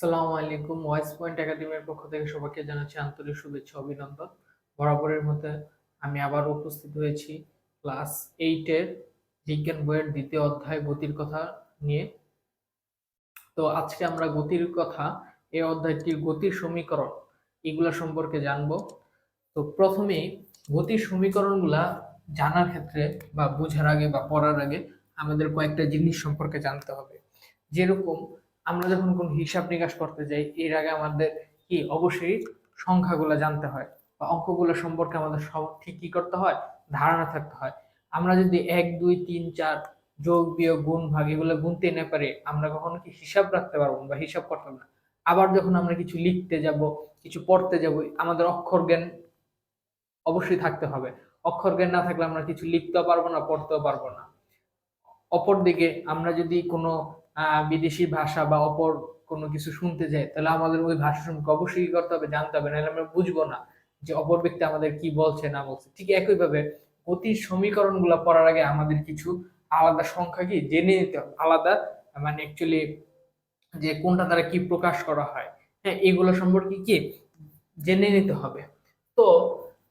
আসসালামু আলাইকুম। Wise point একাডেমির পক্ষ থেকে সবাইকে জানাচ্ছি আন্তরিক শুভেচ্ছা, অভিনন্দন। বরাবরের মধ্যে আমি আবার উপস্থিত হয়েছি ক্লাস এইটের বিজ্ঞান বইয়ের দ্বিতীয় অধ্যায় গতির কথা নিয়ে। তো আজকে আমরা গতির কথা, এই অধ্যায়টির গতির সমীকরণ এগুলা সম্পর্কে জানব। তো প্রথমেই গতির সমীকরণগুলা জানার ক্ষেত্রে বা বোঝার আগে বা পড়ার আগে আমাদের কয়েকটা জিনিস সম্পর্কে জানতে হবে। যেরকম আমরা যখন কোন হিসাব নিকাশ করতে যাই, এর আগে আমাদের কি? অবশ্যই সংখ্যাগুলো জানতে হয় বা অঙ্কগুলো সম্পর্কে আমাদের সব ঠিক কি করতে হয়? ধারণা থাকতে হয়। আমরা যদি এক, দুই, তিন, চার যোগ, বিয়োগ, গুণ, ভাগ এগুলো গুনতে না পারি, আমরা কখনো কি হিসাব রাখতে পারব না বা হিসাব করতে পারব না। আবার যখন আমরা কিছু লিখতে যাব, কিছু পড়তে যাব, আমাদের অক্ষর জ্ঞান অবশ্যই থাকতে হবে। অক্ষর জ্ঞান না থাকলে আমরা কিছু লিখতেও পারব না, পড়তেও পারব না। অপরদিকে আমরা যদি কোনো বিদেশি ভাষা বা অপর কোনো কিছু শুনতে যাই তাহলে আমাদের ওই ভাষা সম্পর্কে অবশ্যই কি করতে হবে, জানতে হবে, নাহলে আমরা বুঝব না যে অপর ব্যক্তি আমাদের কি বলছে, না বলছে। ঠিক একইভাবে গতির সমীকরণগুলো পড়ার আগে আমাদের কিছু আলাদা সংখ্যা কি জেনে নিতে হবে, আলাদা মানে অ্যাকচুয়ালি যে কোনটা দ্বারা কি প্রকাশ করা হয় হ্যাঁ এগুলো সম্পর্কে কি জেনে নিতে হবে। তো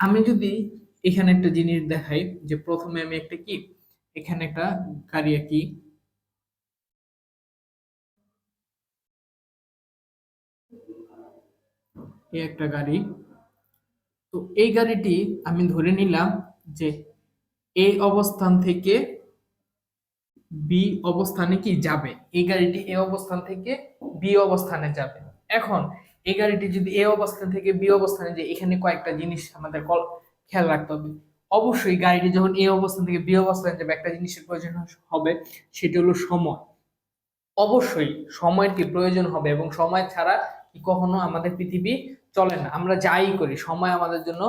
আমি যদি এখানে একটা জিনিস দেখাই, যে প্রথমে আমি একটা কি, এখানে একটা গাড়ি আঁকি এই একটা গাড়ি। তো এই গাড়িটি আমি ধরে নিলাম যে এই অবস্থান থেকে বি অবস্থানে কি যাবে? এই গাড়িটি এ অবস্থান থেকে বি অবস্থানে যাবে। এখন এই গাড়িটি যদি এ অবস্থান থেকে বি অবস্থানে যায়, এখানে কয়েকটা জিনিস আমাদের কল খেয়াল রাখতে হবে। অবশ্যই গাড়িটি যখন এ অবস্থান থেকে বি অবস্থানে যাবে, একটা জিনিসের প্রয়োজন হবে, সেটা হলো সময়। অবশ্যই সময়ের কি প্রয়োজন হবে এবং সময় ছাড়া কখনো আমাদের পৃথিবী চলে না, আমরা যাই করি, সময় আমাদের জন্য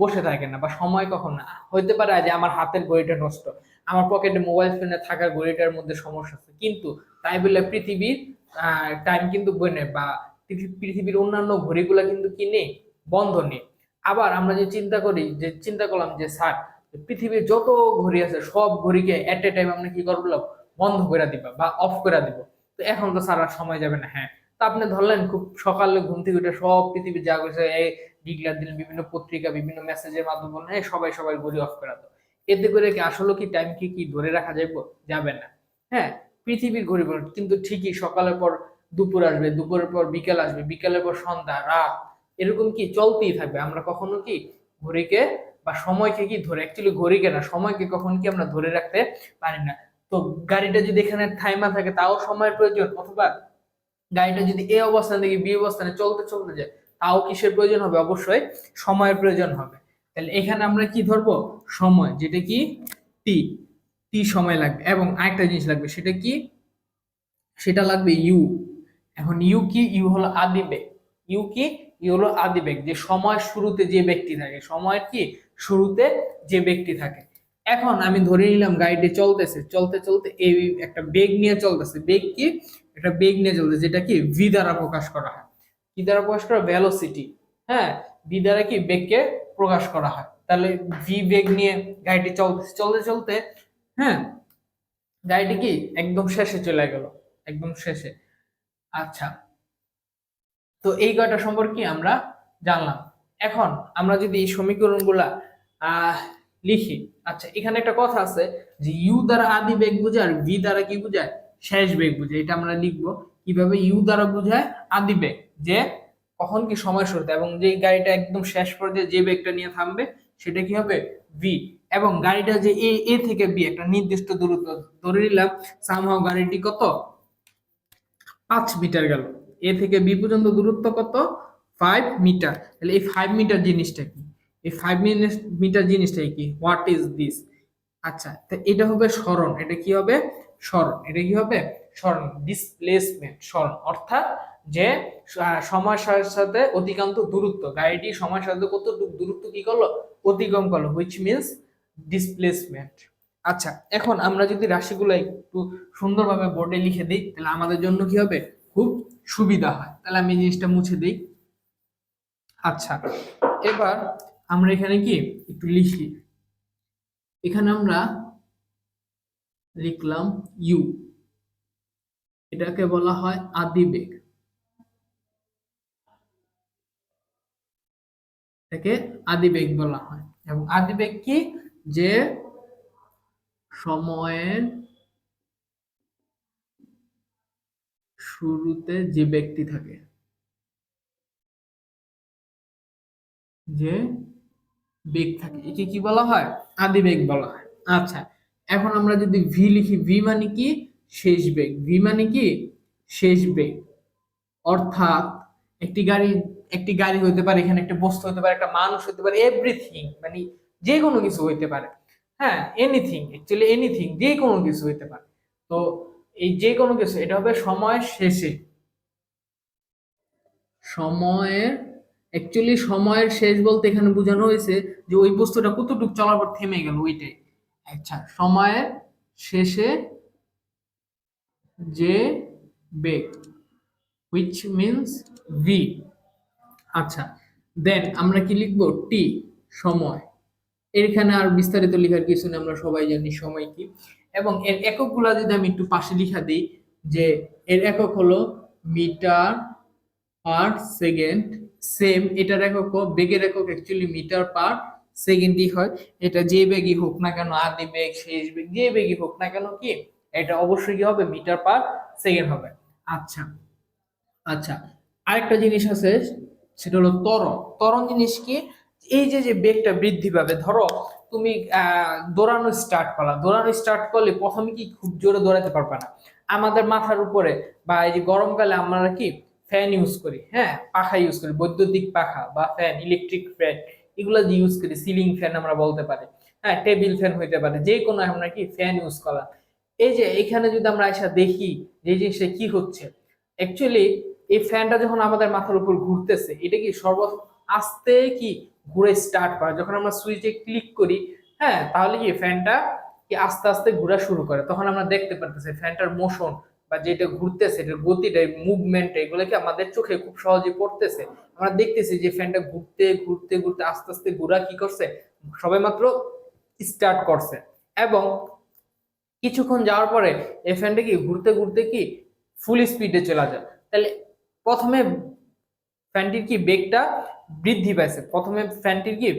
বসে থাকে না বা সময় কখন না। হইতে পারে যে আমার হাতের ঘড়িটা নষ্ট, আমার পকেটে মোবাইল ফোনে থাকা ঘড়িটার মধ্যে সমস্যা আছে, কিন্তু তাই বলে পৃথিবীর টাইম কিন্তু বই নেই বা পৃথিবীর অন্যান্য ঘড়িগুলো কিন্তু কি নেই বন্ধ নেই। আবার আমরা যে চিন্তা করি, যে চিন্তা করলাম যে, স্যার, পৃথিবীর যত ঘড়ি আছে, সব ঘড়িকে এট এ টাইম আমরা কি করব বন্ধ করে দিবা বা অফ করে দিব। তো এখন তো স্যার আর সময় যাবে না হ্যাঁ তা আপনি ধরলেন খুব সকালে ঘুম থেকে উঠে সব পৃথিবী যা করছে, এই ডিক্লার দিলেন, বিভিন্ন পত্রিকা, বিভিন্ন মেসেজের মাধ্যমে বললেন, "এই সবাই সবাই ঘড়ি অফ করে দাও। এতে করে কি আসলে কি টাইম কি কি ধরে রাখা যাবে যাবে না। হ্যাঁ পৃথিবীর ঘড়ি কিন্তু ঠিকই সকালের পর দুপুর আসবে, দুপুরের পর বিকেল আসবে, বিকেলের পর সন্ধ্যা, রাত, এরকম কি চলতেই থাকবে? আমরা কখনো কি ঘড়িকে বা সময়কে কি ধরে অ্যাকচুয়ালি ঘড়িকে না, সময়কে কখন কি আমরা ধরে রাখতে পারি না? তো গাড়িটা যদি এখানে থাইমা থাকে, তাও সময়ের প্রয়োজন? অথবা গাড়িটা যদি এ অবস্থান থেকে বি অবস্থানে চলতে চলতে যায়, তাও কিসের প্রয়োজন হবে? অবশ্যই সময়ের প্রয়োজন হবে। তাহলে এখানে আমরা কি ধরবো? সময়, যেটা কি? টি। টি সময় লাগবে। এবং আরেকটা জিনিস লাগবে, সেটা কি? সেটা লাগবে ইউ। এখন ইউ কি? ইউ হলো আদি বেগ। ইউ কি? ইউ হলো আদি বেগ। যে সময় শুরুতে যে ব্যক্তি থাকে। সময়ের কি? শুরুতে যে ব্যক্তি থাকে। এখন আমি ধরে নিলাম গাড়িটি চলতেছে। চলতে চলতে এই একটা বেগ নিয়ে চলতেছে। বেগ কি? একটা বেগ নিয়ে চলতেছে যেটা কি ভি দ্বারা প্রকাশ করা হয়। কি দ্বারা প্রকাশ করা ভ্যালোসিটি হ্যাঁ? ভি দ্বারা কি বেগকে প্রকাশ করা হয়। তাহলে ভি বেগ নিয়ে গাড়িটি চলতে চলতে হ্যাঁ? গাড়িটি কি একদম শেষে চলে গেল, একদম শেষে। আচ্ছা। তো এই কয়টা সম্পর্কে আমরা জানলাম। এখন আমরা যদি এই সমীকরণগুলা লিখি। আচ্ছা এখানে একটা কথা আছে যে ইউ দ্বারা আদি বেগ বোঝায় আর ভি দ্বারা কি বোঝায়? শেষ বেগ বোঝায় এটা আমরা লিখব কীভাবে ইউ দ্বারা বুঝায় আদি বেগ, যে কখন কি সময় শুরুতে, এবং যে গাড়িটা একদম শেষ পর্যায়ে যে বেগটা নিয়ে থামবে, সেটা কি হবে? ভি এবং গাড়িটা যে এ এ থেকে বি একটা নির্দিষ্ট দূরত্ব ধরে নিলাম সামহাও গাড়িটি কত? পাঁচ মিটার গেল। এ থেকে বি পর্যন্ত দূরত্ব কত? ফাইভ মিটার তাহলে এই ফাইভ মিটার জিনিসটা কি? এই ফাইভ মিটার জিনিসটা কি? হোয়াট ইজ দিস আচ্ছা তো এটা হবে স্মরণ, এটা কি হবে? স্মরণ। এটা কি হবে? স্মরণ ডিসপ্লেসমেন্ট স্মরণ। অর্থাৎ যে সময়ের সাথে সাথে অতিক্রান্ত দূরত্ব। গাড়িটি সময়ের সাথে কত দূরত্ব কি করল? অতিক্রম করল হুইচ মিনস ডিসপ্লেসমেন্ট আচ্ছা এখন আমরা যদি রাশিগুলো একটু সুন্দরভাবে বোর্ডে লিখে দিই, তাহলে আমাদের জন্য কি হবে? খুব সুবিধা হয়। তাহলে আমি জিনিসটা মুছে দিই। আচ্ছা এবার আমরা এখানে কি? একটু লিখি। এখানে আমরা লিখলাম ইউ। এটাকে বলা হয় আদিবেগ। এটাকে আদিবেগ বলা হয়। এবং আদিবেগ কি? যে সময়ের শুরুতে যে ব্যক্তি থাকে, যে বেগ থাকে, একে কি বলা হয়? আদিবেগ বলা হয়। আচ্ছা এখন আমরা যদি ভি লিখি ভি মানে কি? শেষ বেগ। ভি মানে কি? শেষ বেগ। অর্থাৎ একটি গাড়ি একটি গাড়ি হতে পারে, এখানে একটা বস্তু হতে পারে, একটা মানুষ হতে পারে এভরিথিং মানে যে কোনো কিছু হইতে পারে। হ্যাঁ এনিথিং অ্যাকচুয়ালি এনিথিং যে কোনো কিছু হইতে পারে। তো এই যে কোনো কিছু, এটা হবে সময়ের শেষে। সময়ের অ্যাকচুয়ালি সময়ের শেষ বলতে এখানে বোঝানো হয়েছে যে ওই বস্তুটা কতটুকু চলার পর থেমে গেল, ওইটাই। আচ্ছা সময়ের শেষে যে বেগ which means ভি আচ্ছা দেন আমরা কি লিখব? টি সময়। এখানে আর বিস্তারিত লেখার কিছু নেই, আমরা সবাই জানি সময় কি। এবং এর এককগুলো যদি আমি একটু পাশে লিখা দিই, যে এর একক হলো মিটার পার সেকেন্ড সেম এটার একক বেগের একক অ্যাকচুয়ালি মিটার পার সেকেন্ডই হয়। এটা যে বেগই হোক না কেন, আদি বেগ, শেষ বেগ, যে বেগই হোক না কেন কি, এটা অবশ্যই কি হবে? মিটার পার সেকেন্ড হবে। আচ্ছা আচ্ছা আরেকটা জিনিস আছে, সেটা হলো ত্বরণ। ত্বরণ জিনিস কি? এই যে যে বেগটা বৃদ্ধি পাবে, ধরো তুমি দৌড়ানো স্টার্ট করলা। দৌড়ানো স্টার্ট করলে প্রথমে কি খুব জোরে দৌড়াতে পারবে না? আমাদের মাথার উপরে বা এই যে গরমকালে আমরা কি ফ্যান ইউজ করি হ্যাঁ? পাখা ইউজ করি, বৈদ্যুতিক পাখা বা ফ্যান ইলেকট্রিক ফ্যান এগুলো যে ইউজ করি সিলিং ফ্যান আমরা বলতে পারি হ্যাঁ টেবিল ফ্যান হইতে পারে, যে কোনো আমরা কি ফ্যান ইউজ করা। এই যে এখানে যদি আমরা এসে দেখি যে জিনিসটা কি হচ্ছে অ্যাকচুয়ালি এই ফ্যানটা যখন আমাদের মাথার উপর ঘুরতেছে, এটা কি সর্ব আস্তে কি ঘুরে স্টার্ট করে? যখন আমরা সুইচে ক্লিক করি হ্যাঁ তাহলে কি ফ্যানটা কি আস্তে আস্তে ঘোরা শুরু করে? তখন আমরা দেখতে পারতেছি ফ্যানটার মোশন বা যেটা ঘুরতেছে, এটার গতিটা মুভমেন্ট এগুলো কি আমাদের চোখে খুব সহজে পড়তেছে। আমরা দেখতেছি যে ফ্যানটা ঘুরতে ঘুরতে ঘুরতে আস্তে আস্তে ঘোরা কি করছে? সবে মাত্র স্টার্ট করছে। এবং কিছুক্ষণ যাওয়ার পরে এই ফ্যানটা কি ঘুরতে ঘুরতে কি ফুল স্পিডে চলে যায়। তাহলে প্রথমে ফ্যানটির কি বেগটা বৃদ্ধি পাইছে? প্রথমে ফ্যানটির কি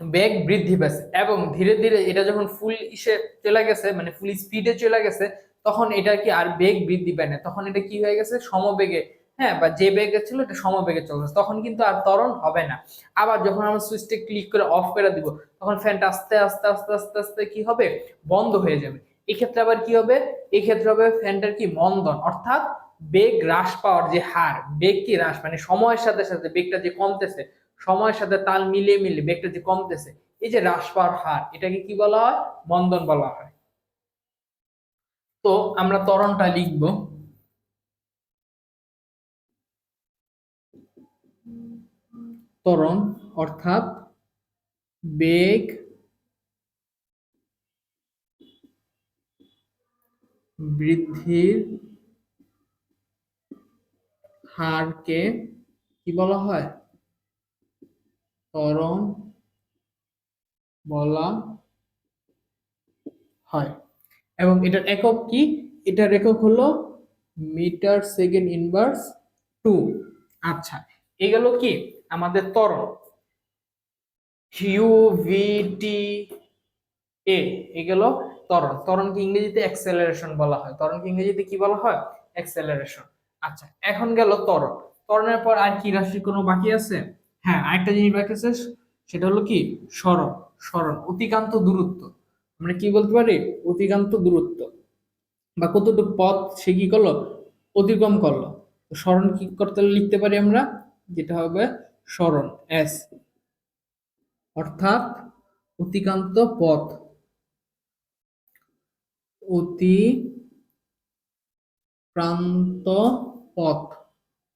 বেগ বৃদ্ধি পাইছে। এবং ধীরে ধীরে এটা যখন ফুল ইসে চলে গেছে মানে ফুল স্পিডে চলে গেছে তখন এটা কি আর বেগ বৃদ্ধি পায় না? তখন এটা কি হয়ে গেছে? সমবেগে হ্যাঁ বা যে বেগে ছিল এটা সমবেগে চলছে তখন কিন্তু আর ত্বরণ হবে না। আবার যখন আমরা সুইচটা ক্লিক করে অফ করে দিব, তখন ফ্যানটা আস্তে আস্তে আস্তে আস্তে আস্তে কি হবে? বন্ধ হয়ে যাবে। এক্ষেত্রে আবার কি হবে? এক্ষেত্রে হবে ফ্যানটার কি মন্দন অর্থাৎ বেগ হ্রাস পাওয়ার যে হার, বেগ কি হ্রাস মানে সময়ের সাথে সাথে বেগটা যে কমতেছে, সময়ের সাথে তাল মিলিয়ে মিলিয়ে বেগটা যে কমতেছে, এই যে হ্রাস পাওয়ার হার, এটাকে কি বলা হয়? মন্দন বলা হয়। তো আমরা ত্বরণটা লিখব। ত্বরণ অর্থাৎ বেগ বৃদ্ধির হারকে কি বলা হয়? ত্বরণ বলা হয়। এবং এটার একক কি? এটার একক হলো মিটার সেকেন্ড ইনভার্স টু। আচ্ছা এগুলো কি? আমাদের ত্বরণ। ইউ ভি টি এ এগুলো ত্বরণ। ত্বরণকে ইংরেজিতে অ্যাক্সেলারেশন বলা হয়। ত্বরণকে ইংরেজিতে কি বলা হয়? অ্যাক্সেলারেশন আচ্ছা এখন গেল ত্বরণ। ত্বরণের পর আর কি রাশি কোনো বাকি আছে? হ্যাঁ আরেকটা জিনিস বাকি আছে, সেটা হলো কি? সরণ সরণ অতিকান্ত দূরত্ব। আমরা কি বলতে পারি? অতিকান্ত দূরত্ব। বা কতটুকু পথ সে কি করল? অতিক্রম করল। তো সরণ কি করতে লিখতে পারি আমরা? যেটা হবে সরণ এস। অর্থাৎ অতিকান্ত পথ। অতি প্রান্ত পথ।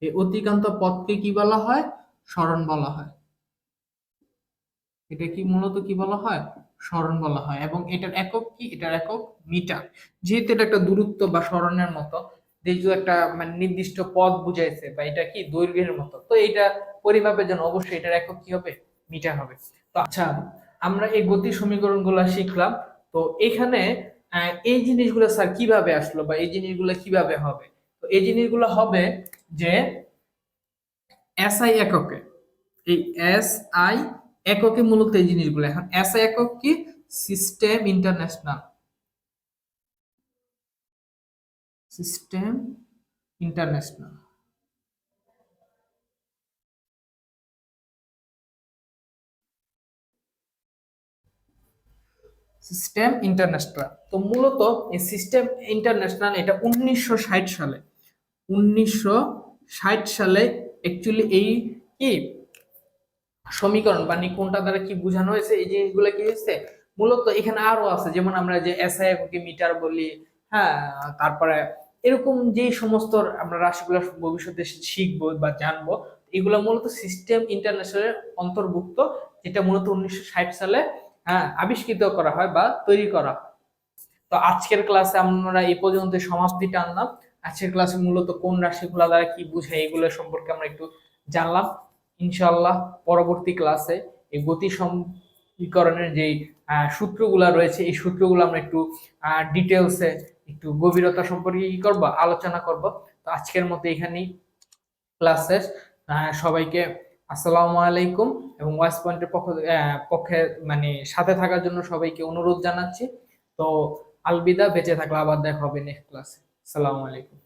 এই অতিকান্ত পথকে কি বলা হয়? সরণ বলা হয়। এটা কি মূলত কি বলা হয়? সরণ বলা হয় এবং এটার একক কি? এটার একক মিটার। যেহেতু এটা একটা দূরত্ব বা সরণের মতো, যেহেতু একটা মানে নির্দিষ্ট পথ বুঝাইছে বা এটা কি দৈর্ঘ্যের মতো, তো এটা পরিমাপের জন্য অবশ্যই এটার একক কি হবে? মিটার হবে। তো আচ্ছা আমরা এই গতি সমীকরণগুলো শিখলাম। তো এখানে এই জিনিসগুলো স্যার কীভাবে আসলো বা এই জিনিসগুলো কীভাবে হবে? তো এই জিনিসগুলো হবে যে এসআই এককে, এই এস আই এককে মূলত এই জিনিসগুলো। এখন এস একক কি? System international system international system international তো মূলত এই সিস্টেম ইন্টারন্যাশনাল এটা উনিশশো ষাট সালে। উনিশশো ষাট সালে অ্যাকচুয়ালি এই কি? সমীকরণ, বা কোনটা দ্বারা কি বোঝানো হয়েছে, এই জিনিসগুলো কি হয়েছে? মূলত এখানে আরও আছে, যেমন আমরা যে এসআই এককে মিটার বলি হ্যাঁ তারপরে এরকম যে সমস্ত আমরা রাশিগুলো ভবিষ্যতে শিখব বা জানব, এগুলো মূলত সিস্টেম ইন্টারন্যাশনালের অন্তর্ভুক্ত, যেটা মূলত উনিশশো ষাট সালে হ্যাঁ আবিষ্কৃত করা হয় বা তৈরি করা। তো আজকের ক্লাসে আমরা এই পর্যন্ত সমাপ্তি টানলাম। আজকের ক্লাসে মূলত কোন রাশিগুলো দ্বারা কি বুঝায়, এগুলো সম্পর্কে আমরা একটু জানলাম। ইনশাল্লাহ পরবর্তী ক্লাসে এই গতি সমীকরণের যেই সূত্রগুলা রয়েছে, এই সূত্রগুলো আমরা একটু ডিটেলসে একটু গভীরতা সম্পর্কে কি করব, আলোচনা করব। তো আজকের মতো এখানেই ক্লাস শেষ। সবাইকে আসসালামু আলাইকুম এবং ওয়াইস পয়েন্টের পক্ষ পক্ষে মানে সাথে থাকার জন্য সবাইকে অনুরোধ জানাচ্ছি। তো আলবিদা, বেঁচে থাকলে আবার দেখা হবে নেক্সট ক্লাসে আসসালামু আলাইকুম।